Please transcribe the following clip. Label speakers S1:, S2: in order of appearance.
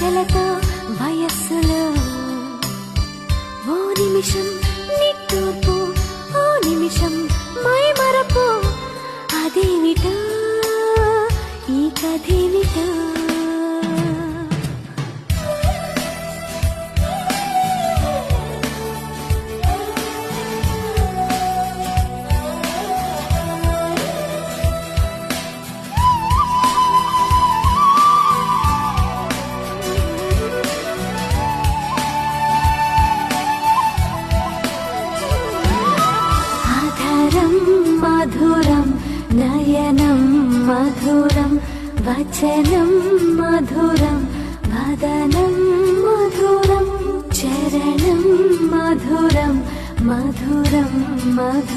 S1: ఆశలతో వయస్సులో. ఓ నిమిషం నిట్టూర్పు ఓ నిమిషం మైమరపు. అదేమిటో ఈ కథేమిటో? మధురం వచనం మధురం వదనం మధురం చరణం మధురం మధురం మధురం